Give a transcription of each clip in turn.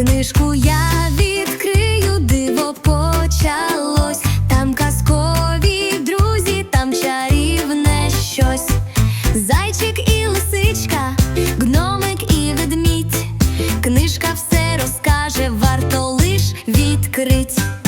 Книжку я відкрию, диво почалось. Там казкові друзі, там чарівне щось. Зайчик і лисичка, гномик і ведмідь. Книжка все розкаже, варто лиш відкрить.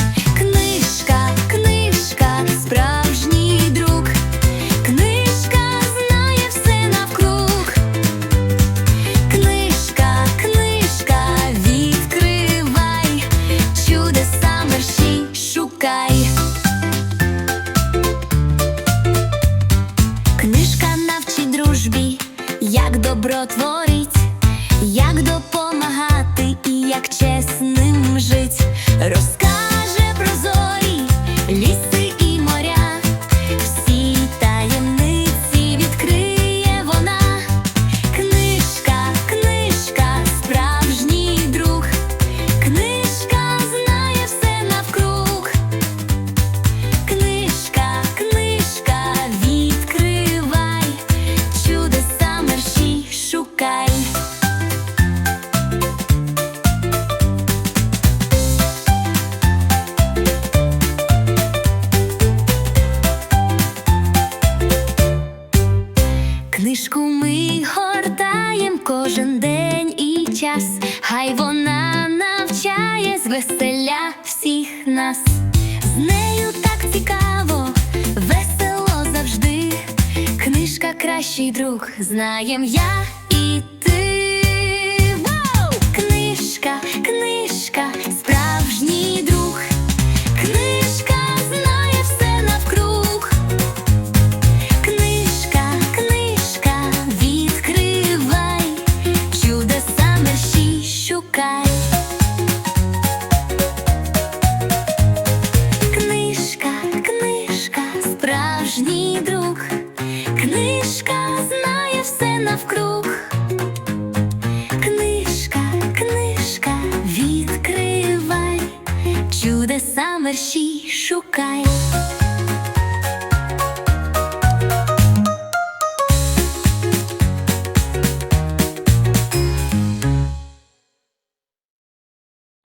Добро творить, як допомагати і як чесним жить. Книжку ми гортаєм кожен день і час, хай вона навчає звеселя всіх нас. З нею так цікаво, весело завжди. Книжка кращий друг, знаєм я Книжка, книжка, справжній друг. Книжка знає все навкруг. Книжка, книжка, відкривай, чудеса мерщій шукай. Книжка, книжка, справжній друг. Книжка знає все навкруг. Мерщій шукай.